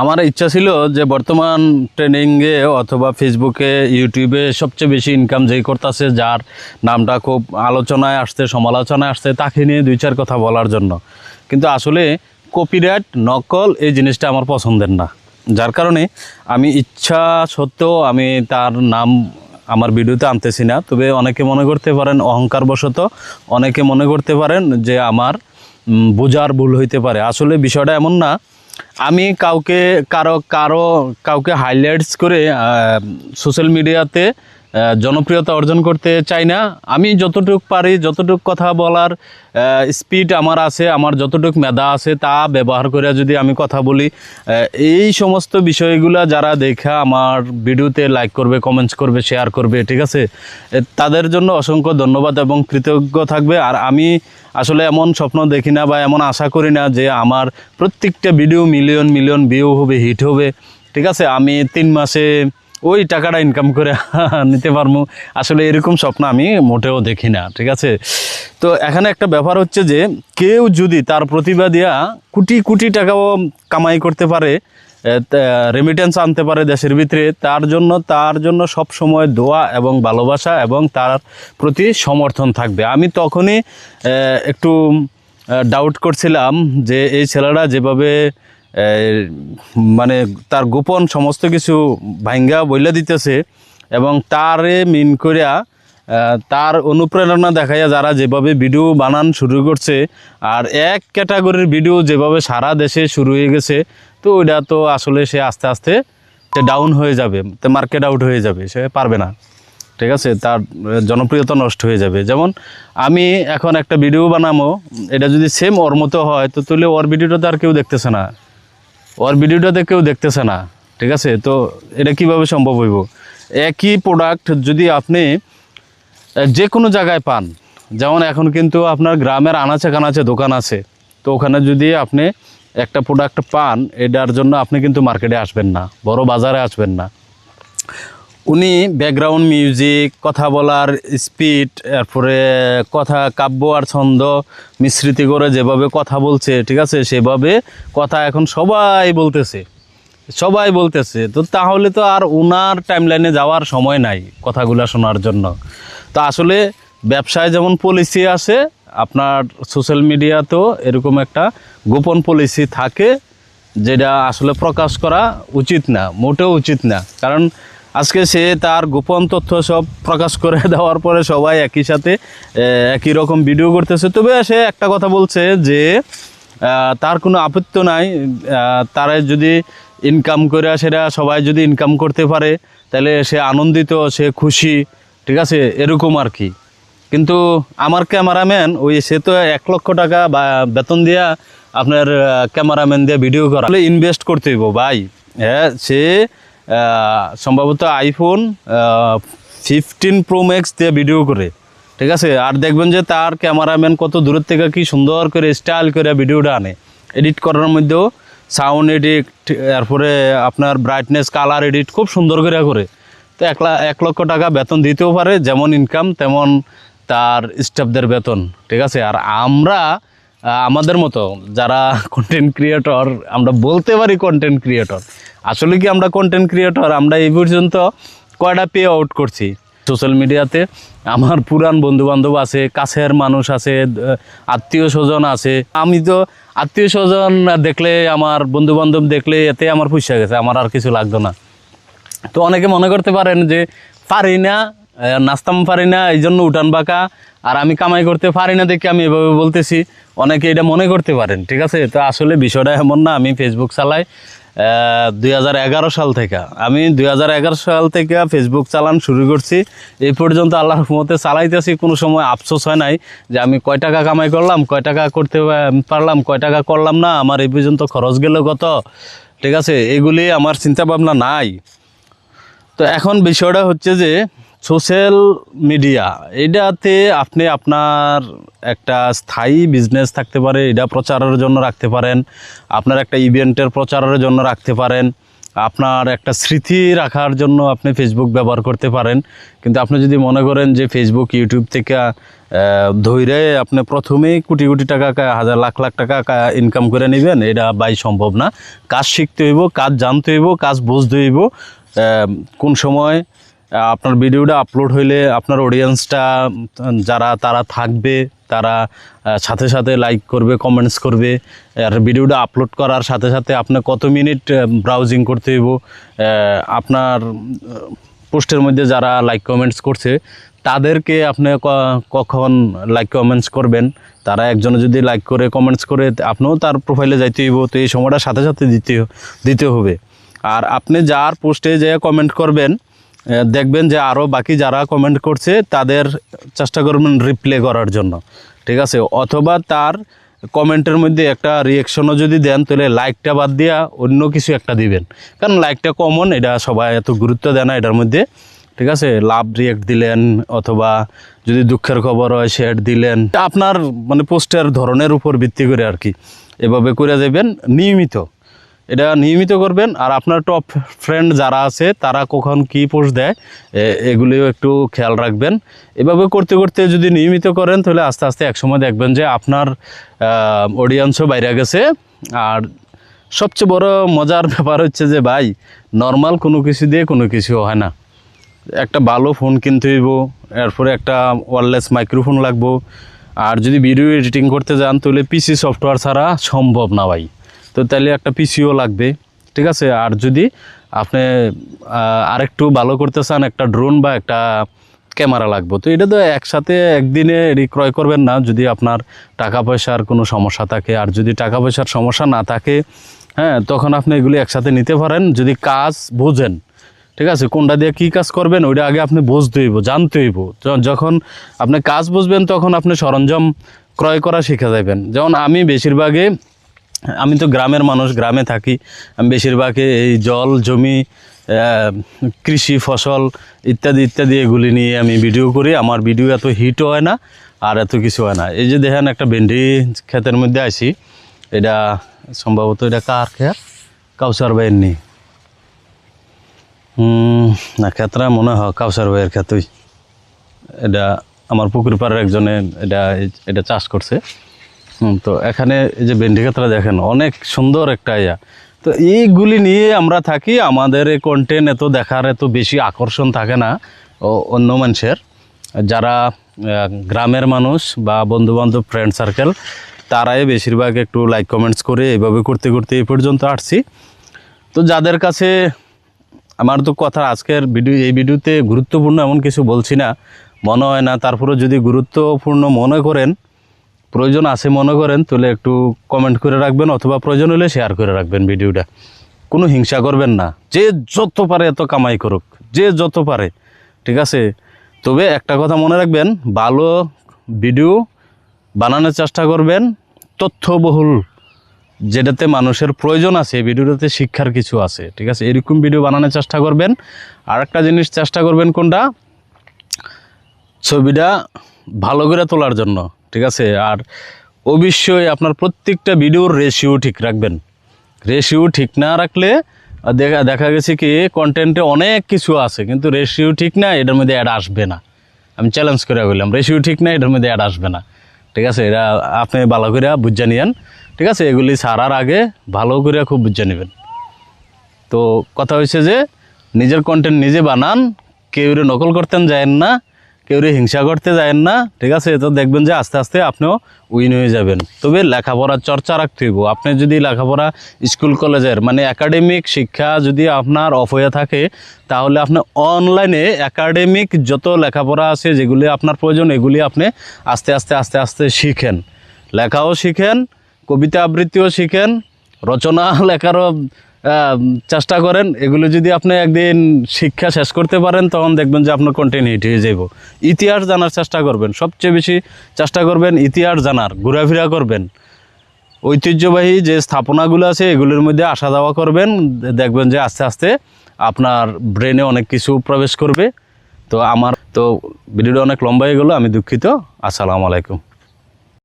আমার ইচ্ছা ছিল যে বর্তমান ট্রেনিংয়ে অথবা ফেসবুকে, ইউটিউবে সবচেয়ে বেশি ইনকাম যেই করতেছে, যার নামটা খুব আলোচনায় আসতে সমালোচনায় আসতে তাকে নিয়ে দুই চার কথা বলার জন্য। কিন্তু আসলে কপিরাইট নকল এই জিনিসটা আমার পছন্দের না। যার কারণে আমি ইচ্ছা সত্ত্বেও আমি তার নাম আমার ভিডিওতে আনতেছি না। তবে অনেকে মনে করতে পারেন অহংকারবশত, অনেকে মনে করতে পারেন যে আমার বোঝার ভুল হইতে পারে। আসলে বিষয়টা এমন না আমি কাউকে কারও কারও কাউকে হাইলাইটস করে সোশ্যাল মিডিয়াতে জনপ্রিয়তা অর্জন করতে চাই না। আমি যতটুকু পারি, যতটুকু কথা বলার স্পিড আমার আছে, আমার যতটুকু মেধা আছে, তা ব্যবহার করে যদি আমি কথা বলি এই সমস্ত বিষয়গুলো যারা দেখা আমার ভিডিওতে লাইক করবে কমেন্টস করবে শেয়ার করবে, ঠিক আছে? তাদের জন্য অসংখ্য ধন্যবাদ এবং কৃতজ্ঞ থাকবে। আর আমি আসলে এমন স্বপ্ন দেখি না বা এমন আশা করি না যে আমার প্রত্যেকটা ভিডিও মিলিয়ন মিলিয়ন ভিউ হবে হিট হবে। ঠিক আছে? আমি তিন মাসে ওই টাকাটা ইনকাম করে নিতে পারব আসলে এরকম স্বপ্ন আমি মোটেও দেখি না, ঠিক আছে? তো এখানে একটা ব্যাপার হচ্ছে যে, কেউ যদি তার প্রতিভা দিয়া কোটি কোটি টাকাও কামাই করতে পারে রেমিটেন্স আনতে পারে দেশের ভিতরে, তার জন্য তার জন্য সব সময় দোয়া এবং ভালোবাসা এবং তার প্রতি সমর্থন থাকবে। আমি তখনই একটু ডাউট করছিলাম যে, এই ছেলেরা যেভাবে মানে তার গোপন সমস্ত কিছু ভাঙ্গা বইলে দিতেছে এবং তারে মিন করিয়া তার অনুপ্রেরণা দেখাইয়া যারা যেভাবে ভিডিও বানান শুরু করছে, আর এক ক্যাটাগরির ভিডিও যেভাবে সারা দেশে শুরু হয়ে গেছে, তো ওইটা তো আসলে সে আস্তে আস্তে সে ডাউন হয়ে যাবে, তো মার্কেট আউট হয়ে যাবে, সে পারবে না। ঠিক আছে? তার জনপ্রিয়তা নষ্ট হয়ে যাবে। যেমন আমি এখন একটা ভিডিও বানাবো এটা যদি সেম ওর মতো হয়, তো তাহলে ওর ভিডিওটা তো আর কেউ দেখতেছে না। ওর ভিডিওটাতে কেউ দেখতেছে না, ঠিক আছে? তো এটা কীভাবে সম্ভব হইব? একই প্রোডাক্ট যদি আপনি যে কোনো জায়গায় পান, যেমন এখন কিন্তু আপনার গ্রামের আনাচে কানাচে দোকান আছে, তো ওখানে যদি আপনি একটা প্রোডাক্ট পান, এটার জন্য আপনি কিন্তু মার্কেটে আসবেন না, বড় বাজারে আসবেন না। উনি ব্যাকগ্রাউন্ড মিউজিক কথা বলার স্পিড এরপরে কথা, কাব্য আর ছন্দ মিশ্রিত করে যেভাবে কথা বলছে, ঠিক আছে, সেভাবে কথা এখন সবাই বলতেছে সবাই বলতেছে। তো তাহলে তো আর ওনার টাইমলাইনে যাওয়ার সময় নাই কথাগুলো শোনার জন্য। তো আসলে ব্যবসায় যেমন পলিসি আছে, আপনার সোশ্যাল মিডিয়াতেও এরকম একটা গোপন পলিসি থাকে, যেটা আসলে প্রকাশ করা উচিত না, মোটেও উচিত না। কারণ আজকে সে তার গোপন তথ্য সব প্রকাশ করে দেওয়ার পরে সবাই একই সাথে একই রকম ভিডিও করতেছে। তবে সে একটা কথা বলছে যে তার কোনো আপত্তি নাই। তারা যদি ইনকাম করে সেটা সবাই যদি ইনকাম করতে পারে, তাহলে সে আনন্দিত, সে খুশি, ঠিক আছে? এরকম আর কি। কিন্তু আমার ক্যামেরাম্যান, ওই সে তো এক লক্ষ টাকা বা বেতন দিয়া আপনার ক্যামেরাম্যান দিয়ে ভিডিও করা। ইনভেস্ট করতে হইব, ভাই। হ্যাঁ সে সম্ভবত আইফোন ফিফটিন প্রো ম্যাক্স দিয়ে ভিডিও করে। ঠিক আছে? আর দেখবেন যে তার ক্যামেরাম্যান কত দূরের থেকে কি সুন্দর করে স্টাইল করে ভিডিওটা আনে। এডিট করার মধ্যেও সাউন্ড এডিট তারপরে আপনার ব্রাইটনেস কালার এডিট খুব সুন্দর করে করে। তো এক এক লক্ষ টাকা বেতন দিতেও পারে, যেমন ইনকাম তেমন তার স্টাফদের বেতন। ঠিক আছে? আর আমরা আমাদের মতো যারা কন্টেন্ট ক্রিয়েটর আমরা বলতে পারি কন্টেন্ট ক্রিয়েটর আসলে কি আমরা কন্টেন্ট ক্রিয়েটর আমরা এই পর্যন্ত কয়টা পে আউট করছি? সোশ্যাল মিডিয়াতে আমার পুরান বন্ধু বান্ধব আছে, কাছের মানুষ আছে আত্মীয় স্বজন আছে। আমি তো আত্মীয় স্বজন দেখলে, আমার বন্ধু বান্ধব দেখলে এতে আমার পুষা গেছে, আমার আর কিছু লাগতো না। তো অনেকে মনে করতে পারেন যে পারি না নাস্তাম পারি না এই জন্য উঠান বাঁকা আর আমি কামাই করতে পারি না দেখে আমি এভাবে বলতেছি। অনেকে এটা মনে করতে পারেন, ঠিক আছে? তো আসলে বিষয়টা এমন না, আমি ফেসবুক চালাই দুই হাজার এগারো সাল থেকে। আমি দুই হাজার এগারো সাল থেকে ফেসবুক চালান শুরু করছি। এই পর্যন্ত আল্লাহর মতে চালাইতেছি, কোনো সময় আফসোস হয় নাই যে আমি কয় টাকা কামাই করলাম, কয় টাকা করতে পারলাম, কয় টাকা করলাম না, আমার এই পর্যন্ত খরচ গেল কত? ঠিক আছে? এগুলি আমার চিন্তা ভাবনা নাই। তো এখন বিষয়টা হচ্ছে যে সোশ্যাল মিডিয়া, এটাতে আপনি আপনার একটা স্থায়ী বিজনেস থাকতে পারে, এটা প্রচারের জন্য রাখতে পারেন, আপনার একটা ইভেন্টের প্রচারের জন্য রাখতে পারেন, আপনার একটা স্মৃতি রাখার জন্য আপনি ফেসবুক ব্যবহার করতে পারেন। কিন্তু আপনি যদি মনে করেন যে ফেসবুক ইউটিউব থেকে ধৈরে আপনি প্রথমেই কোটি কোটি টাকা হাজার লাখ লাখ টাকা ইনকাম করে নেবেন, এটা বাই সম্ভব না। কাজ শিখতে হইব, কাজ জানতে হইব, কাজ বুঝতে হইব কোন সময় আপনার ভিডিওটা আপলোড হইলে আপনার অডিয়েন্সটা যারা, তারা থাকবে, তারা সাথে সাথে লাইক করবে কমেন্টস করবে। আর ভিডিওটা আপলোড করার সাথে সাথে আপনি কত মিনিট ব্রাউজিং করতে হইব আপনার পোস্টের মধ্যে যারা লাইক কমেন্টস করছে, তাদেরকে আপনি কখন লাইক কমেন্টস করবেন? তারা একজনে যদি লাইক করে কমেন্টস করে আপনিও তার প্রোফাইলে যাইতে হইব, তো এই সময়টা সাথে সাথে দিতে দিতে হবে। আর আপনি যার পোস্টে যে কমেন্ট করবেন দেখবেন যে আরও বাকি যারা কমেন্ট করছে, তাদের চেষ্টা করবেন রিপ্লে করার জন্য। ঠিক আছে? অথবা তার কমেন্টের মধ্যে একটা রিয়েকশনও যদি দেন, তাহলে লাইকটা বাদ দিয়া অন্য কিছু একটা দিবেন। কারণ লাইকটা কমন এটা সবাই এত গুরুত্ব দেয় না এটার মধ্যে। ঠিক আছে? লাভ রিয়েক্ট দিলেন, অথবা যদি দুঃখের খবর হয় শেয়ার দিলেন। আপনার মানে পোস্টের ধরনের উপর ভিত্তি করে আর কি। এভাবে করে যাবেন। নিয়মিত। এটা নিয়মিত করবেন। আর আপনার টপ ফ্রেন্ড যারা আছে, তারা কখন কি পোস্ট দেয় এগুলিও একটু খেয়াল রাখবেন। এভাবে করতে করতে যদি নিয়মিত করেন, তাহলে আস্তে আস্তে একসময় দেখবেন যে আপনার অডিয়েন্সও বাইরে গেছে। আর সবচেয়ে বড় মজার ব্যাপার হচ্ছে যে, ভাই নর্মাল কোনো কিছু দিয়ে কোনো কিছু হয় না। একটা ভালো ফোন কিনতে হইব, এরপরে একটা ওয়ারলেস মাইক্রোফোন লাগবো। আর যদি ভিডিও এডিটিং করতে যান, তাহলে পিসি সফটওয়্যার ছাড়া সম্ভব না ভাই। তো তাহলে একটা পিসিও লাগবে, ঠিক আছে? আর যদি আপনি আরেকটু ভালো করতে চান, একটা ড্রোন বা একটা ক্যামেরা লাগবে। তো এটা তো একসাথে একদিনে এটি ক্রয় করবেন না, যদি আপনার টাকা পয়সার কোনো সমস্যা থাকে। আর যদি টাকা পয়সার সমস্যা না থাকে হ্যাঁ তখন আপনি এগুলি একসাথে নিতে পারেন, যদি কাজ বোঝেন। ঠিক আছে? কোনটা দিয়ে কী কাজ করবেন, ওইটা আগে আপনি বুঝতে হইব, জানতে হইব। যখন আপনি কাজ বুঝবেন, তখন আপনি সরঞ্জাম ক্রয় করা শিখে যাবেন যেমন আমি বেশিরভাগে আমি তো গ্রামের মানুষ, গ্রামে থাকি। আমি বেশিরভাগে এই জল, জমি কৃষি, ফসল ইত্যাদি ইত্যাদি এগুলি নিয়ে আমি ভিডিও করি। আমার ভিডিও এত হিটও হয় না আর এত কিছু হয় না। এই যে দেখেন একটা ভেন্ডি ক্ষেতের মধ্যে আছি এটা সম্ভবত এটা কার খেত কাউসার বাইর নেই না, ক্ষেতরা মনে হয় কাউসার ভাইয়ের ক্ষেতই। এটা আমার পুকুর পাড়ের একজনে এটা এটা চাষ করছে। তো এখানে এই যে ভেন্ডি ক্ষেতরা দেখেন, অনেক সুন্দর একটা ইয়া। তো এইগুলি নিয়ে আমরা থাকি, আমাদের এই কন্টেন্ট এত দেখার এত বেশি আকর্ষণ থাকে না অন্য মানুষের। যারা গ্রামের মানুষ বা বন্ধুবান্ধব ফ্রেন্ড সার্কেল তারাই বেশিরভাগ একটু লাইক কমেন্টস করে এইভাবে করতে করতে এই পর্যন্ত আসছি। তো যাদের কাছে আমার তো কথা আজকের ভিডিও, এই ভিডিওতে গুরুত্বপূর্ণ এমন কিছু বলছি না, মনে হয় না তারপরে যদি গুরুত্বপূর্ণ মনে করেন প্রয়োজন আছে মনে করেন, তাহলে একটু কমেন্ট করে রাখবেন অথবা প্রয়োজন হলে শেয়ার করে রাখবেন ভিডিওটা কোনো হিংসা করবেন না। যে যত পারে এত কামাই করুক। যে যত পারে। ঠিক আছে? তবে একটা কথা মনে রাখবেন, ভালো ভিডিও বানানোর চেষ্টা করবেন। তথ্যবহুল যেটাতে মানুষের প্রয়োজন আছে ভিডিওটাতে শিক্ষার কিছু আছে। ঠিক আছে? এরকম ভিডিও বানানোর চেষ্টা করবেন। আর একটা জিনিস চেষ্টা করবেন কোনটা? ছবিটা ভালো করে তোলার জন্য। ঠিক আছে? আর অবশ্যই আপনার প্রত্যেকটা ভিডিওর রেশিও ঠিক রাখবেন। রেশিও ঠিক না রাখলে দেখা দেখা গেছে কি কন্টেন্টে অনেক কিছু আছে, কিন্তু রেশিও ঠিক না, এটার মধ্যে অ্যাড আসবে না। আমি চ্যালেঞ্জ করে বললাম রেশিও ঠিক না, এটার মধ্যে অ্যাড আসবে না। ঠিক আছে? এটা আপনি ভালো করে বুঝে নিয়েন। ঠিক আছে? এগুলি ছাড়ার আগে ভালো করে খুব বুঝে নেবেন। তো কথা হয়েছে যে, নিজের কন্টেন্ট নিজে বানান, কেউ নকল করতেন, যায়েন না। কেউ হিংসা করতে যায়েন না, ঠিক আছে? তো দেখবেন যে আস্তে আস্তে আপনিও উইন হয়ে যাবেন। তবে লেখাপড়ার চর্চা রাখতে হইব। আপনি যদি লেখাপড়া স্কুল, কলেজের মানে একাডেমিক শিক্ষা যদি আপনার অফ হয়ে থাকে, তাহলে আপনি অনলাইনে একাডেমিক যত লেখাপড়া আছে, যেগুলি আপনার প্রয়োজন, এগুলি আপনি আস্তে আস্তে আস্তে আস্তে শিখেন। লেখাও শিখেন, কবিতা আবৃত্তিও শিখেন, রচনা, লেখারও চেষ্টা করেন, এগুলো যদি আপনি একদিন শিক্ষা শেষ করতে পারেন, তখন দেখবেন যে আপনার কন্টেন্ট হিট হয়ে যাব ইতিহাস জানার চেষ্টা করবেন, সবচেয়ে বেশি চেষ্টা করবেন ইতিহাস জানার, ঘোরাফেরা করবেন। ঐতিহ্যবাহী যে স্থাপনাগুলো আছে, এগুলোর মধ্যে আসা যাওয়া করবেন, দেখবেন যে আস্তে আস্তে আপনার ব্রেনে অনেক কিছু প্রবেশ করবে। তো আমার, তো ভিডিওটা অনেক লম্বা হয়ে গেলো, আমি দুঃখিত। আসসালামু আলাইকুম।